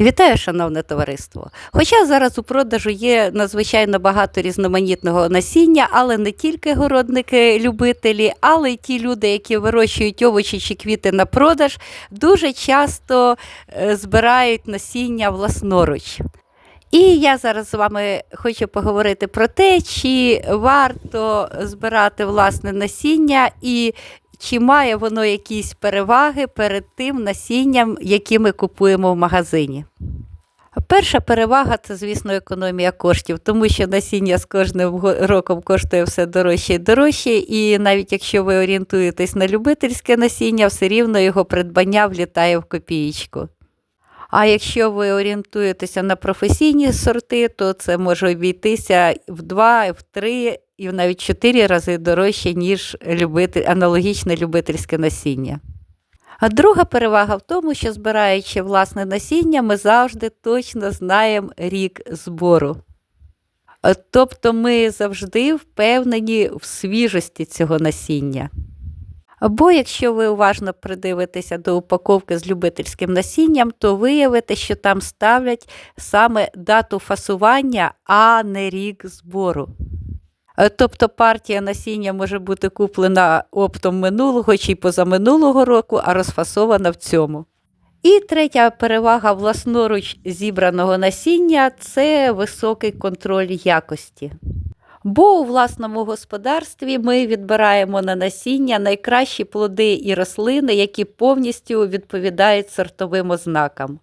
Вітаю, шановне товариство! Хоча зараз у продажу є надзвичайно багато різноманітного насіння, але не тільки городники-любителі, але й ті люди, які вирощують овочі чи квіти на продаж, дуже часто е, збирають насіння власноруч. І я зараз з вами хочу поговорити про те, чи варто збирати власне насіння і чи має воно якісь переваги перед тим насінням, яке ми купуємо в магазині. Перша перевага це, звісно, економія коштів, тому що насіння з кожним роком коштує все дорожче і дорожче, і навіть якщо ви орієнтуєтесь на любительське насіння, все рівно його придбання влітає в копієчку. А якщо ви орієнтуєтеся на професійні сорти, то це може обійтися в два, в три і навіть чотири рази дорожче, ніж любитель, аналогічне любительське насіння. А друга перевага в тому, що збираючи власне насіння, ми завжди точно знаємо рік збору. Тобто ми завжди впевнені в свіжості цього насіння. Або якщо ви уважно придивитеся до упаковки з любительським насінням, то виявите, що там ставлять саме дату фасування, а не рік збору. Е, Тобто партія насіння може бути куплена оптом минулого чи позаминулого року, а розфасована в цьому. І третя перевага власноруч зібраного насіння це високий контроль якості. Бо у власному господарстві ми відбираємо на насіння найкращі плоди і рослини, які повністю відповідають сортовим ознакам.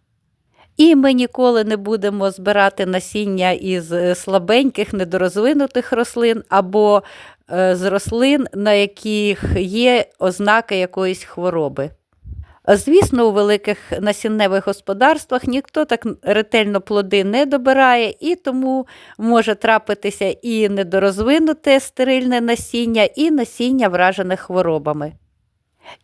І ми ніколи не будемо збирати насіння із е, слабеньких, недорозвинутих рослин або е, з рослин, на яких є ознаки якоїсь хвороби. Звісно, у великих насінневих господарствах ніхто так ретельно плоди не добирає, і тому може трапитися і недорозвинуте стерильне насіння, і насіння вражене хворобами.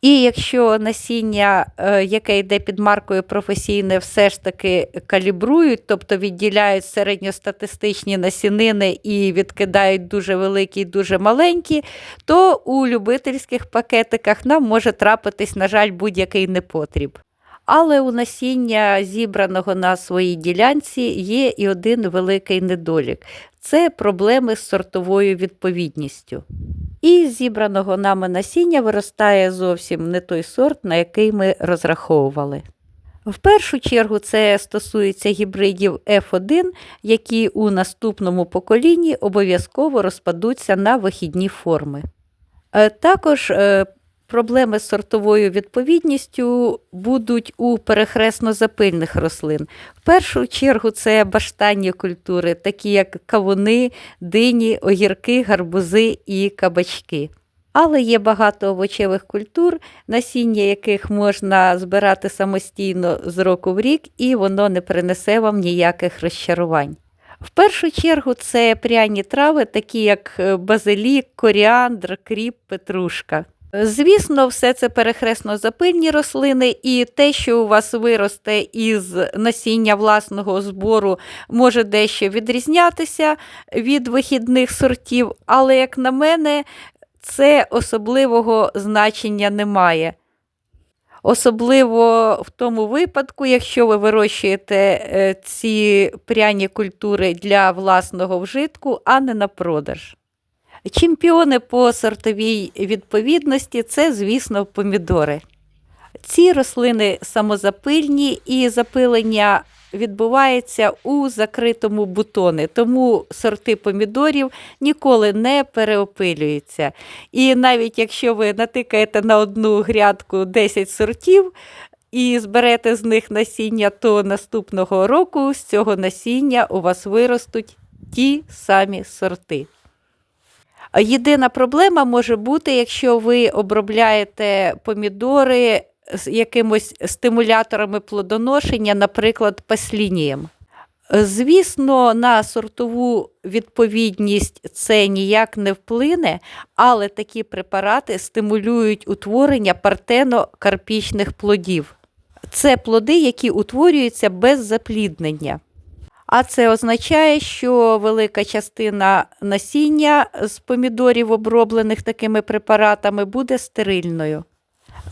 І якщо насіння, е, яке йде під маркою професійне, все ж таки калібрують, тобто відділяють середньостатистичні насінини і відкидають дуже великі і дуже маленькі, то у любительських пакетиках нам може трапитись, на жаль, будь-який непотріб. Але у насіння, зібраного на своїй ділянці, є і один великий недолік це проблеми з сортовою відповідністю. І з зібраного нами насіння виростає зовсім не той сорт, на який ми розраховували. В першу чергу це стосується гібридів F1, які у наступному поколінні обов'язково розпадуться на вихідні форми. Е, Також е, проблеми з сортовою відповідністю будуть у перехресно-запильних рослин. В першу чергу це баштанні культури, такі як кавуни, дині, огірки, гарбузи і кабачки. Але є багато овочевих культур, насіння яких можна збирати самостійно з року в рік, і воно не принесе вам ніяких розчарувань. В першу чергу це пряні трави, такі як е, базилік, коріандр, кріп, петрушка. Звісно, все це перехресно запильні рослини, і те, що у вас виросте із насіння власного збору, може дещо відрізнятися від вихідних сортів, але, як на мене, це особливого значення не має. Особливо в тому випадку, якщо ви вирощуєте е, ці пряні культури для власного вжитку, а не на продаж. Чемпіони по сортовій відповідності це, звісно, помідори. Ці рослини самозапильні і запилення відбувається у закритому бутони, тому сорти помідорів ніколи не переопилюються. І навіть якщо ви натикаєте на одну грядку 10 сортів і зберете з них насіння, то наступного року з цього насіння у вас виростуть ті самі сорти. Єдина проблема може бути, якщо ви обробляєте помідори з якимось стимуляторами плодоношення, наприклад, паслінієм. Звісно, на сортову відповідність це ніяк не вплине, але такі препарати стимулюють утворення партено-карпічних плодів. Це плоди, які утворюються без запліднення. А це означає, що велика частина насіння з помідорів, оброблених такими препаратами, буде стерильною.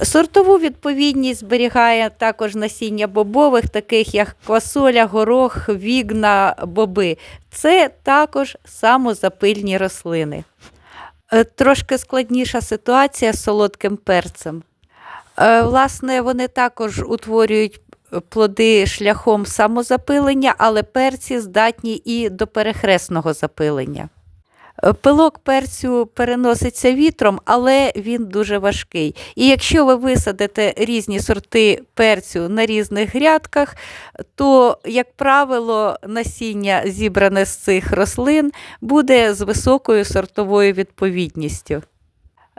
Сортову відповідність зберігає також насіння бобових, таких як квасоля, горох, вігна, боби. Це також самозапильні рослини. Е, Трошки складніша ситуація з солодким перцем. Е, Власне, вони також утворюють плоди шляхом самозапилення, але перці здатні і до перехресного запилення. Пилок перцю переноситься вітром, але він дуже важкий. І якщо ви висадите різні сорти перцю на різних грядках, то, як правило, насіння, зібране з цих рослин, буде з високою сортовою відповідністю.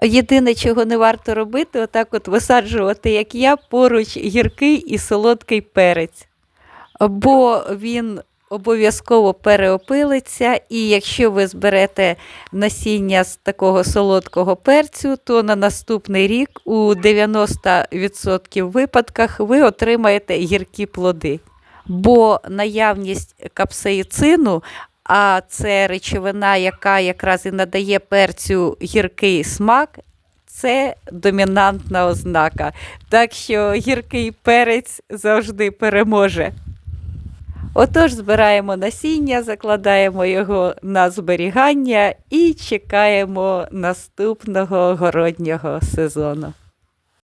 Єдине, чого не варто робити, отак от висаджувати, як я, поруч гіркий і солодкий перець. Бо він обов'язково переопилиться, і якщо ви зберете насіння з такого солодкого перцю, то на наступний рік у 90% випадках ви отримаєте гіркі плоди. Бо наявність капсаїцину, а це речовина, яка якраз і надає перцю гіркий смак, це домінантна ознака. Так що гіркий перець завжди переможе. Отож, збираємо насіння, закладаємо його на зберігання і чекаємо наступного городнього сезону.